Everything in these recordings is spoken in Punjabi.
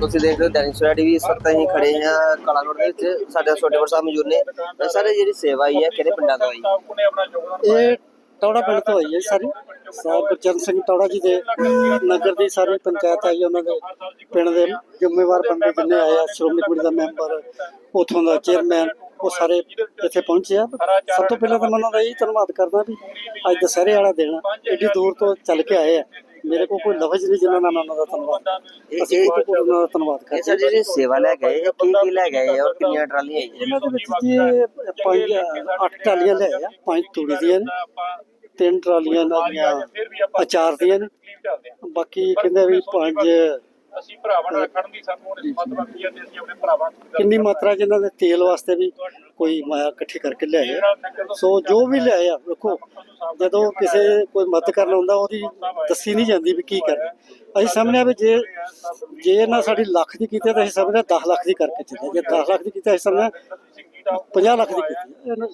ਤੁਸੀਂ ਦੇਖ ਰਹੇ ਹੋ ਦੈਨਿਕ ਸਵੇਰਾ ਟੀਵੀ ਇਸ ਵਕਤ ਅਸੀਂ ਖੜੇ ਹਾਂ ਕਲਾ ਦੇ ਵਿੱਚ। ਸਾਡੇ ਛੋਟੇ ਸਾਹਿਬ ਮੌਜੂਦ ਨੇ। ਅਹ ਸਰ ਜਿਹੜੀ ਸੇਵਾ ਆਈ ਹੈ ਕਿਹੜੇ ਪਿੰਡਾਂ ਤੋਂ ਆਈ ਇਹ ਟੌੜਾ ਪਿੰਡ ਤੋਂ ਆਈ ਹੈ ਸਾਰੀ। ਸਾਹਿਬ ਗੁਰਚਰਨ ਸਿੰਘ ਟੌੜਾ ਜੀ ਦੇ ਨਗਰ ਦੀ ਸਾਰੀ ਪੰਚਾਇਤ ਆਈ ਉਹਨਾਂ ਦੇ ਪਿੰਡ ਦੇ ਜ਼ਿੰਮੇਵਾਰ ਬੰਦੇ ਜਿੰਨੇ ਆਏ ਆ ਸ਼੍ਰੋਮਣੀ ਕਮੇਟੀ ਦਾ ਮੈਂਬਰ ਉਥੋਂ ਦਾ ਚੇਅਰਮੈਨ ਉਹ ਸਾਰੇ ਇੱਥੇ ਪਹੁੰਚੇ ਆ। ਸਭ ਤੋਂ ਪਹਿਲਾਂ ਤਾਂ ਮੈਂ ਉਹਨਾਂ ਦਾ ਇਹ ਧੰਨਵਾਦ ਕਰਦਾ ਵੀ ਅੱਜ ਦੁਸਹਿਰੇ ਵਾਲਾ ਦਿਨ ਆ, ਦੂਰ ਤੋਂ ਚੱਲ ਕੇ ਆਏ ਆ। ਮੇਰੇ ਕੋਲ ਕੋਈ ਲਫ਼ਜ਼ ਨਹੀਂ ਜਿਨ੍ਹਾਂ ਨਾਲ ਉਹਨਾਂ ਦਾ ਧੰਨਵਾਦ ਅਸੀਂ ਕੋਈ ਕੋਈ ਉਹਨਾਂ ਦਾ ਧੰਨਵਾਦ ਸਰ ਕਰਦੇ ਹਾਂ। ਜਿਹੜੀ ਸੇਵਾ ਲੈ ਗਏ ਕੀ ਕੀ ਲੈ ਗਏ ਔਰ ਕਿੰਨੀਆਂ ਟਰਾਲੀਆਂ ਆਈਆਂ? ਇਹਨਾਂ ਦੇ ਵਿੱਚ ਜੀ ਪੰਜ ਅੱਠ ਟਰਾਲੀਆਂ ਲੈ ਆ ਪੰਜ ਤੂੜੀ ਦੀਆਂ ਨੇ ਤਿੰਨ ਟਰਾਲੀਆਂ ਇਹਨਾਂ ਦੀਆਂ ਅਚਾਰ ਦੀਆਂ ਨੇ। ਬਾਕੀ ਕਹਿੰਦੇ ਵੀ ਪੰਜ ਅਸੀਂ ਭਰਾਵਾਂ ਨਾਲ ਖੜਨ ਦੀ ਸਾਨੂੰ ਉਹਨੇ ਸਮਤ ਬਖਸ਼ੀ ਹੈ ਤੇ ਅਸੀਂ ਆਪਣੇ ਭਰਾਵਾਂ ਨੂੰ ਕਿੰਨੀ ਮਾਤਰਾ ਚ ਇਹਨਾਂ ਦੇ ਤੇਲ ਵਾਸਤੇ ਵੀ ਕੋਈ ਮਾਇਆ ਇਕੱਠੀ ਕਰਕੇ ਲਿਆਏ ਆ। ਸੋ ਜੋ ਵੀ ਲਿਆਏ ਆ ਵੇਖੋ ਜਦੋਂ ਕਿਸੇ ਕੋਈ ਮਦਦ ਕਰਨ ਆਉਂਦਾ ਉਹਦੀ ਦੱਸੀ ਨਹੀਂ ਜਾਂਦੀ ਵੀ ਕੀ ਕਰਨਾ। ਅਸੀਂ ਸਮਝਿਆ ਵੀ ਜੇ ਜੇ ਇਹਨਾਂ ਸਾਡੀ ਲੱਖ ਦੀ ਕੀਤੀ ਤਾਂ ਅਸੀਂ ਸਮਝਿਆ 10 ਲੱਖ ਦੀ ਕਰਕੇ ਚੱਲੇ ਜੇ 10 ਲੱਖ ਦੀ ਕੀਤੀ ਅਸੀਂ ਸਮਝਿਆ 50 ਲੱਖ ਦੀ ਕੀਤੀ ਇਹਨਾਂ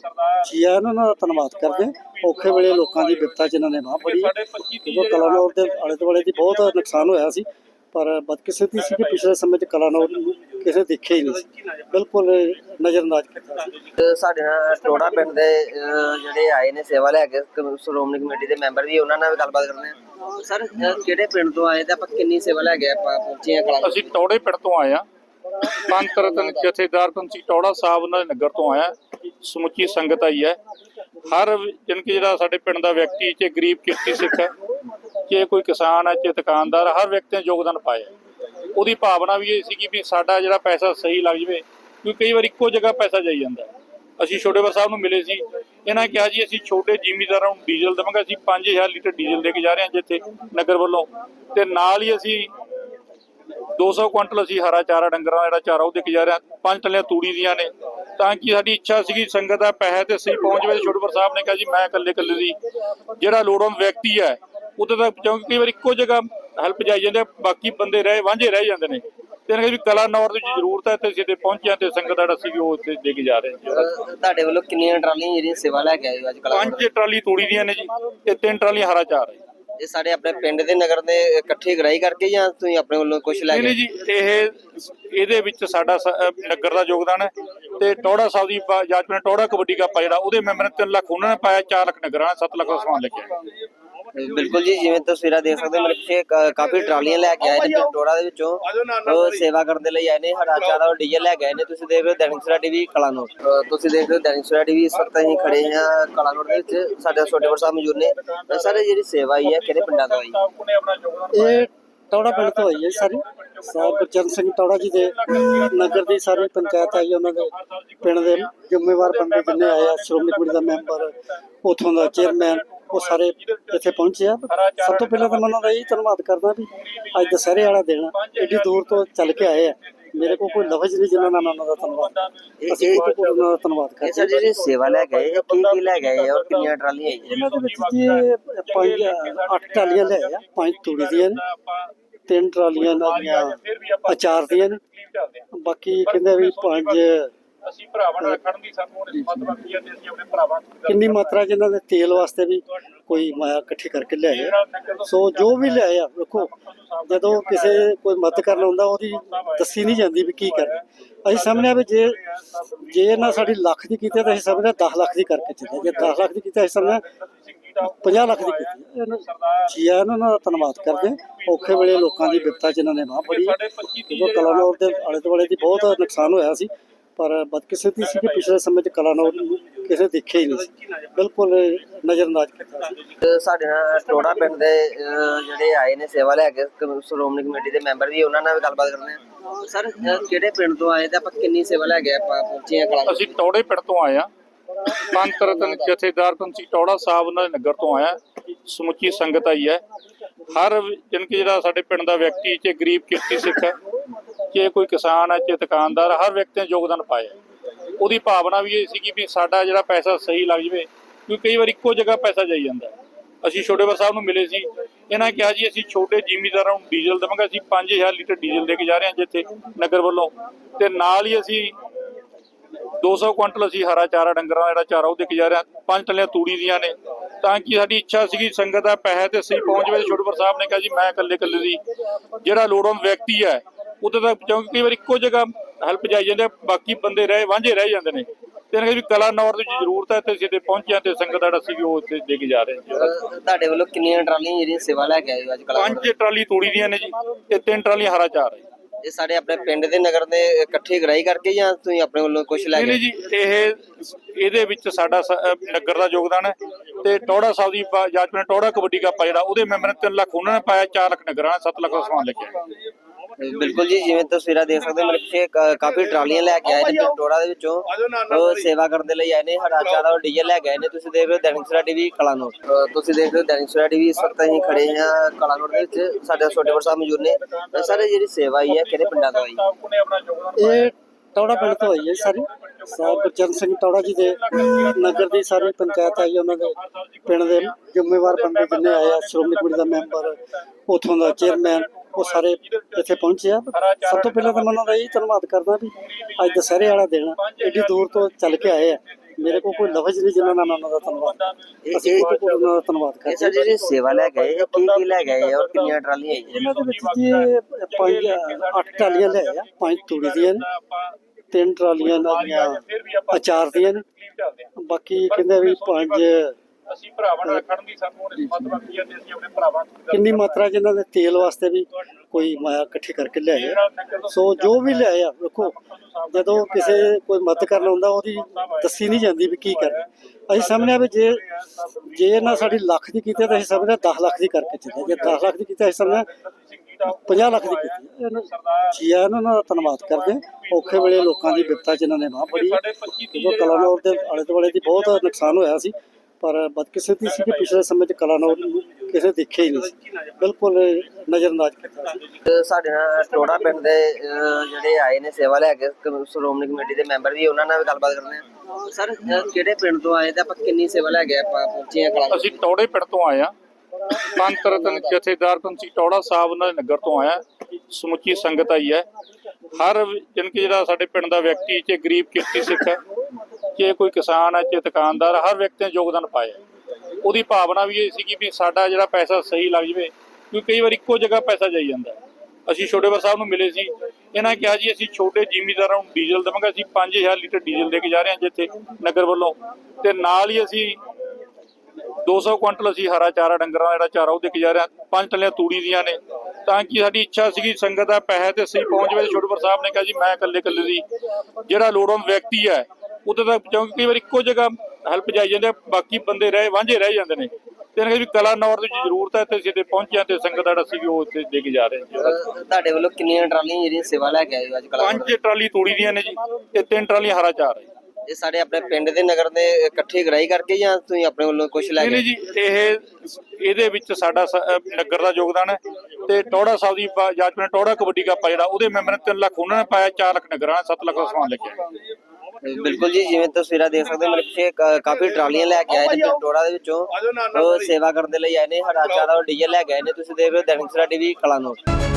ਜੀ ਨੂੰ ਇਹਨਾਂ ਦਾ ਧੰਨਵਾਦ ਕਰਦੇ ਹਾਂ। ਔਖੇ ਵੇਲੇ ਲੋਕਾਂ ਦੀ ਵਿਪਤਾ ਚ ਇਹਨਾਂ ਨੇ ਬਾਹ ਫੜੀ ਕਿਉਂਕਿ ਕਲਾਨੌਰ ਦੇ ਆਲੇ ਦੁਆਲੇ ਦੀ ਬਹੁਤ ਨੁਕਸਾਨ ਹੋਇਆ ਸੀ। ਪਰ ਬਦਕਿਸਮਤੀ ਸੀ ਕਿ ਪਿਛਲੇ ਸਮੇਂ 'ਚ ਕਲਾਨੌਰ ਨੂੰ ਕਿਸੇ ਦੇਖਿਆ ਹੀ ਨਹੀਂ ਸੀ। ਬਿਲਕੁਲ ਨਜ਼ਰਅੰਦਾਜ਼ ਕੀਤਾ ਸੀ ਤੇ ਸਾਡੇ ਨਾਲ ਟੋੜਾ ਪਿੰਡ ਦੇ ਅਹ, ਜਿਹੜੇ ਆਏ ਨੇ ਸੇਵਾ ਲੈ ਕੇ ਕ- ਸ਼੍ਰੋਮਣੀ ਕਮੇਟੀ ਦੇ ਮੈਂਬਰ ਵੀ ਉਹਨਾਂ ਨਾਲ ਵੀ ਗੱਲਬਾਤ ਕਰਦੇ ਹਾਂ। ਸਰ ਕਿਹੜੇ ਪਿੰਡ ਤੋਂ ਆਏ ਤੇ ਆਪਾਂ ਕਿੰਨੀ ਸੇਵਾ ਲੈ ਗਏ ਆਪਾਂ ਪਹੁੰਚੇ ਹਾਂ ਕਲਾ ਅਸੀਂ ਟੌੜੇ ਪਿੰਡ ਤੋਂ ਆਏ ਆ ਪੰਤ ਰਤਨ ਜਥੇਦਾਰ ਪੰਥੀ ਟੌੜਾ ਸਾਹਿਬ ਉਹਨਾਂ ਦੇ ਨਗਰ ਤੋਂ ਆਇਆ ਸਮੁੱਚੀ ਸੰਗਤ ਆਈ ਹੈ। ਹਰ ਜਨ ਕਿ ਜਿਹੜਾ ਸਾਡੇ ਪਿੰਡ ਦਾ ਵਿਅਕਤੀ ਚਾਹੇ ਗਰੀਬ ਕਿਰਤੀ ਸਿੱਖ ਹੈ ਚਾਹੇ ਕੋਈ ਕਿਸਾਨ ਹੈ ਚਾਹੇ ਦੁਕਾਨਦਾਰ, ਹਰ ਵਿਅਕਤੀ ਨੇ ਯੋਗਦਾਨ ਪਾਇਆ ਉਹਦੀ ਭਾਵਨਾ ਵੀ ਇਹ ਸੀਗੀ ਵੀ ਸਾਡਾ ਜਿਹੜਾ ਪੈਸਾ ਸਹੀ ਲੱਗ ਜਵੇ, ਕਿਉਂਕਿ ਕਈ ਵਾਰ ਇੱਕੋ ਜਗ੍ਹਾ ਪੈਸਾ ਜਾਈ ਜਾਂਦਾ ਅਸੀਂ ਛੋਟੇਵਰ ਸਾਹਿਬ ਨੂੰ ਮਿਲੇ ਸੀ, ਇਹਨਾਂ ਨੇ ਕਿਹਾ ਜੀ, ਅਸੀਂ ਛੋਟੇ ਜਿਮੀਦਾਰਾਂ ਨੂੰ ਡੀਜ਼ਲ ਦੇਵਾਂਗੇ, ਅਸੀਂ 5000 ਲੀਟਰ ਡੀਜ਼ਲ ਦੇ ਕੇ ਜਾ ਰਹੇ ਹਾਂ ਜਿੱਥੇ ਨਗਰ ਵੱਲੋਂ। ਤੇ ਨਾਲ ਹੀ ਅਸੀਂ 200 ਕੁਇੰਟਲ ਅਸੀਂ ਹਰਾ ਚਾਰਾ ਡੰਗਰਾਂ ਦਾ ਜਿਹੜਾ ਚਾਰਾ ਉਹ ਦੇ ਕੇ ਜਾ ਰਹੇ ਹਾਂ, ਪੰਜ ਟੱਲੀਆਂ ਤੂੜੀ ਦੀਆਂ ਨੇ। ਤਾਂ ਕਿ ਸਾਡੀ ਇੱਛਾ ਸੀਗੀ ਸੰਗਤ ਦਾ ਪੈਸੇ ਤੇ ਸਹੀ ਪਹੁੰਚ ਜਾਵੇ। ਛੋਟੇਪੁਰ ਸਾਹਿਬ ਨੇ ਕਿਹਾ ਜੀ, ਮੈਂ ਇਕੱਲੇ ਇਕੱਲੇ ਦੀ ਜਿਹੜਾ ਲੋੜਵੰਦ ਵਿਅਕਤੀ ਹੈ ਉੱਥੇ ਤੱਕ ਪਹੁੰਚਾਉਂਗੇ ਕਈ ਵਾਰ ਇੱਕੋ ਜਗ੍ਹਾ ਹੈਲਪ ਜਾਈ ਜਾਂਦੇ ਬਾਕੀ ਬੰਦੇ ਰਹਿ ਵਾਂਝੇ ਰਹਿ ਜਾਂਦੇ ਨੇ। ਤੇ ਇਹਨਾਂ ਵੀ ਕਲਾ ਨੌਰ ਦੀ ਜ਼ਰੂਰਤ ਹੈ ਤੇ ਅਸੀਂ ਤੇ ਪਹੁੰਚਿਆ ਤੇ ਸੰਗਤ ਦਾ ਜਿਹੜਾ ਸੀ ਉਹ ਉੱਥੇ ਦੇ ਕੇ ਜਾ ਰਹੇ ਹਾਂ। ਤੁਹਾਡੇ ਵੱਲੋਂ ਕਿੰਨੀਆਂ ਟਰਾਲੀਆਂ ਜਿਹੜੀਆਂ ਸੇਵਾ ਲੈ ਕੇ ਆਏ ਅੱਜ ਕਲਾ ਪੰਜ ਟਰਾਲੀ ਤੂੜੀ ਦੀਆਂ ਨੇ ਜੀ ਤੇ ਤਿੰਨ ਟਰਾਲੀਆਂ ਹਰਾ ਚਾਰ ਹੈ। ਇਹ ਸਾਡੇ ਆਪਣੇ ਪਿੰਡ ਦੇ ਨਗਰ ਦੇ ਇਕੱਠੀ ਗਰਾਈ ਕਰਕੇ ਜਾਂ ਤੁਸੀਂ ਆਪਣੇ ਵੱਲੋਂ ਕੁਝ ਲੈ ਗਏ ਨਹੀਂ ਜੀ ਇਹ ਇਹਦੇ ਵਿੱਚ ਸਾਡਾ ਨਗਰ ਦਾ ਯੋਗਦਾਨ ਹੈ ਤੇ ਟੌੜਾ ਸਾਹਿਬ ਦੀ ਜਾਜਪੁਰ ਟੌੜਾ ਕਬੱਡੀ ਕੱਪ ਜਿਹੜਾ ਉਹਦੇ ਮੈਂਬਰ ਨੇ 3 ਲੱਖ ਉਹਨਾਂ ਨੇ ਪਾਇਆ 4 ਲੱਖ ਨਗਰਾਂ ਨੇ 7 ਲੱਖ ਦਾ ਸਮਾਨ ਲੈ ਕੇ ਆਏ। ਬਿਲਕੁਲ ਜੀ, ਜਿਵੇਂ ਤਸਵੀਰਾਂ ਦੇਖ ਸਕਦੇ ਹੋ, ਮੇਰੇ ਪਿੱਛੇ ਕਾਫੀ ਟਰਾਲੀਆਂ ਲੈ ਕੇ ਆਏ ਨੇ ਟੋੜਾ ਦੇ ਵਿੱਚੋਂ। ਉਹ ਸੇਵਾ ਕਰਨ ਦੇ ਲਈ ਆਏ ਨੇ ਹਰਾ ਚਾਰਾ ਔਰ ਡੀਜ਼ਲ ਲੈ ਕੇ ਆਏ ਨੇ, ਤੁਸੀਂ ਦੇਖ ਰਹੇ ਹੋ ਦੈਨਿਕ ਸਵੇਰਾ ਟੀਵੀ, ਕਲਾਨੌਰ। ਤੁਸੀਂ ਦੇਖ ਰਹੇ ਹੋ ਦੈਨਿਕ ਸਵੇਰਾ ਟੀਵੀ, ਇਸ ਵਕਤ ਅਸੀਂ ਖੜੇ ਹਾਂ ਕਲਾਨੌਰ ਦੇ ਵਿੱਚ, ਸਾਡੇ ਛੋਟੇ ਸਾਹਿਬ ਮੌਜੂਦ ਨੇ। ਸਰ ਜਿਹੜੀ ਸੇਵਾ ਆਈ ਹੈ, ਕਿਹੜੇ ਪਿੰਡਾਂ ਤੋਂ ਆਈ? ਇਹ ਟੌੜਾ ਪਿੰਡ ਤੋਂ ਆਈ ਹੈ, ਸਾਰੀ। ਸਾਹਿਬ ਗੁਰਚਰਨ ਸਿੰਘ ਟੌੜਾ ਜੀ ਦੇ ਨਗਰ ਦੀ ਸਾਰੀ ਪੰਚਾਇਤ ਆਈ ਉਹਨਾਂ ਦੇ ਪਿੰਡ ਦੇ ਜ਼ਿੰਮੇਵਾਰ ਬੰਦੇ ਜਿੰਨੇ ਆਏ ਆ, ਸ਼੍ਰੋਮਣੀ ਕਮੇਟੀ ਦਾ ਮੈਂਬਰ, ਉਥੋਂ ਦਾ ਚੇਅਰਮੈਨ ਉਹ ਸਾਰੇ ਇੱਥੇ ਪਹੁੰਚੇ ਆ। ਸਭ ਤੋਂ ਪਹਿਲਾਂ ਤਾਂ ਮੈਂ ਉਹਨਾਂ ਦਾ ਇਹ ਧੰਨਵਾਦ ਕਰਦਾ ਵੀ ਅੱਜ ਦੁਸਹਿਰੇ ਵਾਲਾ ਦਿਨ ਏਡੀ ਦੂਰ ਤੋਂ ਚੱਲ ਕੇ ਆਏ ਆ। ਮੇਰੇ ਕੋਲ ਕੋਈ ਲਫ਼ਜ਼ ਨਹੀਂ ਜਿਨ੍ਹਾਂ ਨਾਲ ਉਹਨਾਂ ਦਾ ਧੰਨਵਾਦ ਅਸੀਂ ਕੋਈ ਕੋਈ ਉਹਨਾਂ ਦਾ ਧੰਨਵਾਦ ਕਰਦੇ ਹਾਂ ਜਿਹੜੀ ਸੇਵਾ ਲੈ ਗਏ ਕੀ ਕੀ ਲੈ ਗਏ ਔਰ ਕਿੰਨੀਆਂ ਟਰਾਲੀਆਂ ਆਈਆਂ? ਇਹਨਾਂ ਦੇ ਵਿੱਚ ਜੀ ਪੰਜ ਅੱਠ ਟਰਾਲੀਆਂ ਲੈ ਆ। ਪੰਜ ਤੂੜੀ ਦੀਆਂ ਨੇ ਤਿੰਨ ਟਰਾਲੀਆਂ ਦੀਆਂ ਅਚਾਰ ਦੀਆਂ ਨੇ। ਬਾਕੀ ਕਹਿੰਦੇ ਵੀ ਪੰਜ ਅਸੀਂ ਭਰਾਵਾਂ ਨਾਲ ਖੜਨ ਦੀ ਸਾਨੂੰ ਉਹਨੇ ਸਮਤ ਬਖਸ਼ੀ ਹੈ ਤੇ ਅਸੀਂ ਆਪਣੇ ਭਰਾਵਾਂ ਨੂੰ ਕਿੰਨੀ ਮਾਤਰਾ ਚ ਇਹਨਾਂ ਦੇ ਤੇਲ ਵਾਸਤੇ ਵੀ ਕੋਈ ਮਾਇਆ ਇਕੱਠੀ ਕਰਕੇ ਲਿਆਏ ਆ। ਸੋ ਜੋ ਵੀ ਲਿਆਏ ਆ ਵੇਖੋ ਜਦੋਂ ਕਿਸੇ ਕੋਈ ਮਦਦ ਕਰਨ ਆਉਂਦਾ ਉਹਦੀ ਦੱਸੀ ਨਹੀਂ ਜਾਂਦੀ ਵੀ ਕੀ ਕਰਨਾ। ਅਸੀਂ ਸਮਝਿਆ ਵੀ ਜੇ ਜੇ ਇਹਨਾਂ ਸਾਡੀ ਲੱਖ ਦੀ ਕੀਤੀ ਤਾਂ ਅਸੀਂ ਸਮਝਿਆ 10 ਲੱਖ ਦੀ ਕਰਕੇ ਚੱਲੇ ਜੇ 10 ਲੱਖ ਦੀ ਕੀਤੀ ਅਸੀਂ ਸਮਝਿਆ 50 ਲੱਖ ਦੀ ਕੀਤੀ ਜੀ ਨੂੰ ਇਹਨਾਂ ਦਾ ਧੰਨਵਾਦ ਕਰਦੇ। ਔਖੇ ਵੇਲੇ ਲੋਕਾਂ ਦੀ ਵਿਪਤਾ ਚ ਇਹਨਾਂ ਨੇ ਬਾਹ ਫੜੀ ਕਿਉਂਕਿ ਕਲਾਨੌਰ ਦੇ ਆਲੇ ਦੁਆਲੇ ਦੀ ਬਹੁਤ ਨੁਕਸਾਨ ਹੋਇਆ ਸੀ। ਪਰ ਬਦਕਿਸਮਤੀ ਸੀ ਕਿ ਪਿਛਲੇ ਸਮੇਂ 'ਚ ਕਲਾਨੌਰ ਨੂੰ ਕਿਸੇ ਦੇਖਿਆ ਹੀ ਨਹੀਂ ਸੀ। ਬਿਲਕੁਲ ਨਜ਼ਰਅੰਦਾਜ਼ ਕੀਤਾ ਸੀ। ਸਾਡੇ ਨਾਲ ਟੋੜਾ ਪਿੰਡ ਦੇ ਜਿਹੜੇ ਆਏ ਨੇ ਸੇਵਾ ਲੈ ਕੇ ਕ- ਸ਼੍ਰੋਮਣੀ ਕਮੇਟੀ ਦੇ ਮੈਂਬਰ ਵੀ ਉਹਨਾਂ ਨਾਲ ਵੀ ਗੱਲਬਾਤ ਕਰਦੇ ਹਾਂ। ਸਰ ਕਿਹੜੇ ਪਿੰਡ ਤੋਂ ਆਏ ਤੇ ਆਪਾਂ ਕਿੰਨੀ ਸੇਵਾ ਲੈ ਗਏ ਆਪਾਂ ਪਹੁੰਚੇ ਹਾਂ ਕਲਾ? ਅਸੀਂ ਟੌੜੇ ਪਿੰਡ ਤੋਂ ਆਏ ਆ ਪੰਤ ਰਤਨ ਜਥੇਦਾਰ ਪੰਥੀ ਟੌੜਾ ਸਾਹਿਬ ਉਹਨਾਂ ਦੇ ਨਗਰ ਤੋਂ ਆਇਆ। ਸਮੁੱਚੀ ਸੰਗਤ ਆਈ ਹੈ। ਹਰ ਜਨ ਕਿ ਜਿਹੜਾ ਸਾਡੇ ਪਿੰਡ ਦਾ ਵਿਅਕਤੀ ਚਾਹੇ ਗਰੀਬ ਕਿਰਤੀ ਸਿੱਖ ਹੈ ਚਾਹੇ ਕੋਈ ਕਿਸਾਨ ਹੈ ਚਾਹੇ ਦੁਕਾਨਦਾਰ, ਹਰ ਵਿਅਕਤੀ ਨੇ ਯੋਗਦਾਨ ਪਾਇਆ ਉਹਦੀ ਭਾਵਨਾ ਵੀ ਇਹ ਸੀਗੀ ਵੀ ਸਾਡਾ ਜਿਹੜਾ ਪੈਸਾ ਸਹੀ ਲੱਗ ਜਵੇ, ਕਿਉਂਕਿ ਕਈ ਵਾਰ ਇੱਕੋ ਜਗ੍ਹਾ ਪੈਸਾ ਜਾਈ ਜਾਂਦਾ। ਹੈ। ਅਸੀਂ ਛੋਟੇਵਰ ਸਾਹਿਬ ਨੂੰ ਮਿਲੇ ਸੀ, ਇਹਨਾਂ ਨੇ ਕਿਹਾ ਜੀ, ਅਸੀਂ ਛੋਟੇ ਜ਼ਿਮੀਦਾਰਾਂ ਨੂੰ ਡੀਜ਼ਲ ਦੇਵਾਂਗੇ, ਅਸੀਂ 5000 ਲੀਟਰ ਡੀਜ਼ਲ ਦੇ ਕੇ ਜਾ ਰਹੇ ਹਾਂ ਜਿੱਥੇ ਨਗਰ ਵੱਲੋਂ। ਤੇ ਨਾਲ ਹੀ ਅਸੀਂ 200 ਕੁਇੰਟਲ ਅਸੀਂ ਹਰਾ ਚਾਰਾ ਡੰਗਰਾਂ ਦਾ ਜਿਹੜਾ ਚਾਰਾ ਉਹ ਦੇ ਕੇ ਜਾ ਰਹੇ ਹਾਂ, ਪੰਜ ਟੱਲੀਆਂ ਤੂੜੀ ਦੀਆਂ ਨੇ। ਤਾਂ ਕਿ ਸਾਡੀ ਇੱਛਾ ਸੀਗੀ ਸੰਗਤ ਦਾ ਪੈਸੇ ਤੇ ਸਹੀ ਪਹੁੰਚ ਜਾਵੇ ਛੋਟੇਪੁਰ ਸਾਹਿਬ ਨੇ ਕਿਹਾ ਜੀ, ਮੈਂ ਇਕੱਲੇ ਇਕੱਲੇ ਦੀ ਜਿਹੜਾ ਲੋੜਵੰਦ ਵਿਅਕਤੀ ਹੈ ਉਦੋਂ ਤੱਕ ਕਿਉਂਕਿ ਕਈ ਵਾਰ ਇੱਕੋ ਜਗ੍ਹਾ ਹੈਲਪ ਜਾਈ ਜਾਂਦੇ ਬਾਕੀ ਬੰਦੇ ਰਹਿ ਵਾਂਝੇ ਰਹਿ ਜਾਂਦੇ ਨੇ। ਤੇ ਇਹਨਾਂ ਵੀ ਕਲਾ ਨੌਰ ਦੀ ਜ਼ਰੂਰਤ ਹੈ ਤੇ ਸਿੱਧੇ ਪਹੁੰਚਿਆ ਤੇ ਸੰਗਤ ਦਾ ਅਸੀਂ ਵੀ ਉਹ ਉੱਥੇ ਦੇ ਕੇ ਜਾ ਰਹੇ ਹਾਂ ਤੁਹਾਡੇ ਵੱਲੋਂ ਕਿੰਨੀਆਂ ਟਰਾਲੀਆਂ ਜਿਹੜੀਆਂ ਸੇਵਾ ਲੈ ਕੇ ਆਏ ਅੱਜ ਕਲਾ ਪੰਜ ਟਰਾਲੀ ਤੂੜੀ ਦੀਆਂ ਨੇ ਜੀ ਤੇ ਤਿੰਨ ਟਰਾਲੀਆਂ ਹਰਾ ਚਾਰ ਹੈ। ਇਹ ਸਾਡੇ ਆਪਣੇ ਪਿੰਡ ਦੇ ਨਗਰ ਦੇ ਇਕੱਠੀ ਗਰਾਈ ਕਰਕੇ ਜਾਂ ਤੁਸੀਂ ਆਪਣੇ ਵੱਲੋਂ ਕੁਝ ਲੈ ਕੇ ਨਹੀਂ ਜੀ ਇਹ ਇਹਦੇ ਵਿੱਚ ਸਾਡਾ ਨਗਰ ਦਾ ਯੋਗਦਾਨ ਹੈ ਤੇ ਟੌੜਾ ਸਾਹਿਬ ਦੀ ਜਾਜਪੁਰ ਟੌੜਾ ਕਬੱਡੀ ਕੱਪ ਜਿਹੜਾ ਉਹਦੇ ਮੈਂਬਰ ਨੇ 3 ਲੱਖ ਉਹਨਾਂ ਨੇ ਪਾਇਆ 4 ਲੱਖ ਨਗਰਾਂ ਨੇ 7 ਲੱਖ ਦਾ ਸਮਾਨ ਲੈ ਕੇ ਬਿਲਕੁਲ ਜੀ, ਜਿਵੇਂ ਤਸਵੀਰਾਂ ਦੇਖ ਸਕਦੇ ਹੋ ਮੇਰੇ ਪਿੱਛੇ ਕ- ਕਾਫੀ ਟਰਾਲੀਆਂ ਲੈ ਕੇ ਆਏ ਨੇ ਪਿੰਡੋੜਾ ਦੇ ਵਿੱਚੋਂ। ਉਹ ਸੇਵਾ ਕਰਨ ਦੇ ਲਈ ਆਏ ਨੇ ਹਰਾ ਚਾਰਾ ਔਰ ਡੀਜ਼ਲ ਲੈ ਕੇ ਆਏ ਨੇ। ਤੁਸੀਂ ਦੇਖ ਰਹੇ ਹੋ ਦੈਨਿਕ ਸਵੇਰਾ ਟੀਵੀ, ਕਲਾਨੌਰ। ਅਹ ਤੁਸੀਂ ਦੇਖ ਰਹੇ ਹੋ ਦੈਨਿਕ ਸਵੇਰਾ ਟੀਵੀ, ਇਸ ਵਕਤ ਅਸੀਂ ਖੜੇ ਹਾਂ ਕਲਾਨੌਰ ਦੇ ਵਿੱਚ। ਸਾਡੇ ਛੋਟੇਵਰ ਸਾਹਿਬ ਮੌਜੂਦ ਨੇ। ਅਹ ਸਰ, ਇਹ ਜਿਹੜੀ ਸੇਵਾ ਆਈ ਹੈ, ਕਿਹੜੇ ਪਿੰਡਾਂ ਤੋਂ ਆਈ ਇਹ ਟੌੜਾ ਪਿੰਡ ਤੋਂ ਆਈ ਹੈ ਸਾਰੀ। ਸਾਹਿਬ ਗੁਰਚਰਨ ਸਿੰਘ ਟੌੜਾ ਜੀ ਦੇ ਨਗਰ ਦੀ ਸਾਰੀ ਪੰਚਾਇਤ ਆਈ ਉਹਨਾਂ ਦੇ ਪਿੰਡ ਦੇ ਜ਼ਿੰਮੇਵਾਰ ਬੰਦੇ ਜਿੰਨੇ ਆਏ ਆ, ਸ਼੍ਰੋਮਣੀ ਕਮੇਟੀ ਦਾ ਮੈਂਬਰ, ਉਥੋਂ ਦਾ ਚੇਅਰਮੈਨ ਉਹ ਸਾਰੇ ਇੱਥੇ ਪਹੁੰਚੇ ਆ। ਸਭ ਤੋਂ ਪਹਿਲਾਂ ਤਾਂ ਮੈਂ ਉਹਨਾਂ ਦਾ ਇਹ ਧੰਨਵਾਦ ਕਰਦਾ ਵੀ ਅੱਜ ਦੁਸਹਿਰੇ ਵਾਲਾ ਦਿਨ ਏਡੀ ਦੂਰ ਤੋਂ ਚੱਲ ਕੇ ਆਏ ਆ। ਮੇਰੇ ਕੋਲ ਕੋਈ ਲਫ਼ਜ਼ ਨਹੀਂ ਜਿਨ੍ਹਾਂ ਨਾਲ ਉਹਨਾਂ ਦਾ ਧੰਨਵਾਦ ਅਸੀਂ ਕੋਈ ਉਹਨਾਂ ਦਾ ਧੰਨਵਾਦ ਕਰਦੇ ਸਰ ਜਿਹੜੀ ਸੇਵਾ ਲੈ ਇਹ ਕੀ ਕੀ ਲੈ ਆ ਔਰ ਕਿੰਨੀਆਂ ਟਰਾਲੀਆਂ ਆਈਆਂ ਇਹਨਾਂ ਦੇ ਵਿੱਚ ਜੀ ਪੰਜ ਅੱਠ ਟਰਾਲੀਆਂ ਲੈ ਆ। ਪੰਜ ਤੂੜੀ ਦੀਆਂ ਨੇ ਤਿੰਨ ਟਰਾਲੀਆਂ ਦੀਆਂ ਅਚਾਰ ਦੀਆਂ ਨੇ। ਬਾਕੀ ਕਹਿੰਦੇ ਵੀ ਪੰਜ ਅਸੀਂ ਭਰਾਵਾਂ ਨਾਲ ਖੜਨ ਦੀ ਸਾਨੂੰ ਉਹਨੇ ਮਤ ਰੱਖੀ ਹੈ ਤੇ ਅਸੀਂ ਆਪਣੇ ਭਰਾਵਾਂ ਕਿੰਨੀ ਮਾਤਰਾ ਚ ਇਹਨਾਂ ਦੇ ਤੇਲ ਵਾਸਤੇ ਵੀ ਕੋਈ ਮਾਇਆ ਇਕੱਠੀ ਕਰਕੇ ਲਿਆਏ ਆ। ਸੋ ਜੋ ਵੀ ਲਿਆਏ ਆ ਵੇਖੋ ਜਦੋਂ ਕਿਸੇ ਕੋਈ ਮਦਦ ਕਰਨ ਆਉਂਦਾ ਉਹਦੀ ਦੱਸੀ ਨਹੀਂ ਜਾਂਦੀ ਵੀ ਕੀ ਕਰਨਾ। ਅਸੀਂ ਸਮਝਿਆ ਵੀ ਜੇ ਜੇ ਇਹਨਾਂ ਸਾਡੀ ਲੱਖ ਦੀ ਕੀਤੀ ਤਾਂ ਅਸੀਂ ਸਮਝਿਆ 10 ਲੱਖ ਦੀ ਕਰਕੇ ਚੱਲਿਆ ਜੇ 10 ਲੱਖ ਦੀ ਕੀਤੀ ਅਸੀਂ ਸਮਝਿਆ 50 ਲੱਖ ਦੀ ਕੀਤੀ ਇਹਨਾਂ ਜੀ ਆਇਆਂ ਨੂੰ ਉਹਨਾਂ ਦਾ ਧੰਨਵਾਦ ਕਰਦੇ ਹਾਂ। ਔਖੇ ਵੇਲੇ ਲੋਕਾਂ ਦੀ ਬਿਪਤਾ ਚ ਇਹਨਾਂ ਨੇ ਬਾਹ ਫੜੀ। ਕਿਉਂਕਿ ਕਲਾਨੌਰ ਦੇ ਆਲੇ ਦੁਆਲੇ ਦੀ ਬਹੁਤ ਨੁਕਸਾਨ ਹੋਇਆ ਸੀ। ਪਰ ਬਦਕਿਸਮਤੀ ਸੀ ਕਿ ਪਿਛਲੇ ਸਮੇਂ 'ਚ ਕਲਾਨੌਰ ਨੂੰ ਕਿਸੇ ਦੇਖਿਆ ਹੀ ਨਹੀਂ ਸੀ। ਬਿਲਕੁਲ ਨਜ਼ਰਅੰਦਾਜ਼ ਕੀਤਾ ਸੀ। ਸਾਡੇ ਨਾਲ ਟੋੜਾ ਪਿੰਡ ਦੇ ਅਹ, ਜਿਹੜੇ ਆਏ ਨੇ ਸੇਵਾ ਲੈ ਕੇ ਕ- ਸ਼੍ਰੋਮਣੀ ਕਮੇਟੀ ਦੇ ਮੈਂਬਰ ਵੀ ਉਹਨਾਂ ਨਾਲ ਵੀ ਗੱਲਬਾਤ ਕਰਦੇ ਆ ਸਰ ਅਹ, ਕਿਹੜੇ ਪਿੰਡ ਤੋਂ ਆਏ ਤੇ ਆਪਾਂ ਕਿੰਨੀ ਸੇਵਾ ਲੈ ਕੇ ਆਪਾਂ ਪਹੁੰਚੇ ਆ ਕਲਾ ਅਸੀਂ ਟੌੜੇ ਪਿੰਡ ਤੋਂ ਆਏ ਆ ਪੰਤ ਰਤਨ ਜਥੇਦਾਰ ਪੰਥੀ ਟੌੜਾ ਸਾਹਿਬ ਉਹਨਾਂ ਦੇ ਨਗਰ ਤੋਂ ਆਇਆ ਸਮੁੱਚੀ ਸੰਗਤ ਆਈ ਹੈ। ਹਰ ਜਨ ਕਿ ਜਿਹੜਾ ਸਾਡੇ ਪਿੰਡ ਦਾ ਵਿਅਕਤੀ ਚਾਹੇ ਗਰੀਬ ਕਿਰਤੀ ਸਿੱਖ ਹੈ ਚਾਹੇ ਕੋਈ ਕਿਸਾਨ ਹੈ ਚਾਹੇ ਦੁਕਾਨਦਾਰ, ਹਰ ਵਿਅਕਤੀ ਨੇ ਯੋਗਦਾਨ ਪਾਇਆ ਉਹਦੀ ਭਾਵਨਾ ਵੀ ਇਹ ਸੀਗੀ ਵੀ ਸਾਡਾ ਜਿਹੜਾ ਪੈਸਾ ਸਹੀ ਲੱਗ ਜਵੇ, ਕਿਉਂਕਿ ਕਈ ਵਾਰ ਇੱਕੋ ਜਗ੍ਹਾ ਪੈਸਾ ਜਾਈ ਜਾਂਦਾ ਅਸੀਂ ਛੋਟੇਵਰ ਸਾਹਿਬ ਨੂੰ ਮਿਲੇ ਸੀ, ਇਹਨਾਂ ਨੇ ਕਿਹਾ ਜੀ, ਅਸੀਂ ਛੋਟੇ ਜਿਮੀਦਾਰਾਂ ਨੂੰ ਡੀਜ਼ਲ ਦੇਵਾਂਗੇ, ਅਸੀਂ 5000 ਲੀਟਰ ਡੀਜ਼ਲ ਦੇ ਕੇ ਜਾ ਰਹੇ ਹਾਂ ਜਿੱਥੇ ਨਗਰ ਵੱਲੋਂ। ਤੇ ਨਾਲ ਹੀ ਅਸੀਂ 200 ਕੁਇੰਟਲ ਅਸੀਂ ਹਰਾ ਚਾਰਾ, ਡੰਗਰਾਂ ਦਾ ਜਿਹੜਾ ਚਾਰਾ ਉਹ ਦੇ ਕੇ ਜਾ ਰਹੇ ਹਾਂ, ਪੰਜ ਟੱਲੀਆਂ ਤੂੜੀ ਦੀਆਂ ਨੇ। ਤਾਂ ਕਿ ਸਾਡੀ ਇੱਛਾ ਸੀਗੀ ਸੰਗਤ ਦਾ ਪੈਸੇ ਤੇ ਸਹੀ ਪਹੁੰਚ ਜਾਵੇ। ਛੋਟੇਪੁਰ ਸਾਹਿਬ ਨੇ ਕਿਹਾ ਜੀ, ਮੈਂ ਇਕੱਲੇ ਇਕੱਲੇ ਦੀ ਜਿਹੜਾ ਲੋੜਵੰਦ ਵਿਅਕਤੀ ਹੈ ਉਦੋਂ ਤੱਕ ਕਿਉਂਕਿ ਕਈ ਵਾਰ ਇੱਕੋ ਜਗ੍ਹਾ ਹੈਲਪ ਜਾਈ ਜਾਂਦੇ ਬਾਕੀ ਬੰਦੇ ਰਹਿ ਵਾਂਝੇ ਰਹਿ ਜਾਂਦੇ ਨੇ। ਤੇ ਇਹਨਾਂ ਵੀ ਕਲਾ ਨੌਰ ਦੀ ਜ਼ਰੂਰਤ ਹੈ ਤੇ ਸਿੱਧੇ ਪਹੁੰਚਿਆ ਤੇ ਸੰਗਤ ਦਾ ਅਸੀਂ ਵੀ ਉਹ ਉੱਥੇ ਦੇ ਕੇ ਜਾ ਰਹੇ ਹਾਂ। ਤੁਹਾਡੇ ਵੱਲੋਂ ਕਿੰਨੀਆਂ ਟਰਾਲੀਆਂ ਜਿਹੜੀਆਂ ਸੇਵਾ ਲੈ ਕੇ ਆਏ ਅੱਜ ਕਲਾ ਪੰਜ ਟਰਾਲੀ ਤੂੜੀ ਦੀਆਂ ਨੇ ਜੀ ਤੇ ਤਿੰਨ ਟਰਾਲੀਆਂ ਹਰਾ ਚਾਰ ਹੈ। ਇਹ ਸਾਡੇ ਆਪਣੇ ਪਿੰਡ ਦੇ ਨਗਰ ਦੇ ਇਕੱਠੀ ਗਰਾਈ ਕਰਕੇ ਜਾਂ ਤੁਸੀਂ ਆਪਣੇ ਵੱਲੋਂ ਕੁਝ ਲੈ ਕੇ ਨਹੀਂ ਜੀ ਇਹ ਇਹਦੇ ਵਿੱਚ ਸਾਡਾ ਨਗਰ ਦਾ ਯੋਗਦਾਨ ਹੈ। ਤੇ ਟੌੜਾ ਸਾਹਿਬ ਦੀ ਜਾਜਪੁਰ ਟੌੜਾ ਕਬੱਡੀ ਕੱਪ ਆ ਜਿਹੜਾ ਉਹਦੇ ਮੈਂਬਰ ਨੇ 3 ਲੱਖ ਉਹਨਾਂ ਨੇ ਪਾਇਆ 4 ਲੱਖ ਨਗਰਾਂ ਨੇ 7 ਲੱਖ ਦਾ ਸਮਾਨ ਲੈ ਕੇ ਆਏ। ਬਿਲਕੁਲ ਜੀ ਜਿਵੇਂ ਤਸਵੀਰਾਂ ਦੇਖ ਸਕਦੇ ਹੋ ਪਿੱਛੇ ਕ- ਕਾਫੀ ਟਰਾਲੀਆਂ ਲੈ ਕੇ ਆਏ ਨੇ ਪਿੰਡੋੜਾ ਦੇ ਵਿੱਚੋਂ। ਉਹ ਸੇਵਾ ਕਰਨ ਦੇ ਲਈ ਆਏ ਨੇ ਹਰਾ ਚਾਰਾ ਔਰ ਡੀਜ਼ਲ ਲੈ ਕੇ ਆਏ ਨੇ ਤੁਸੀਂ ਦੇਖ ਰਹੇ ਹੋ ਦੈਨਿਕ ਸਵੇਰਾ ਟੀਵੀ ਕਲਾਨੌਰ।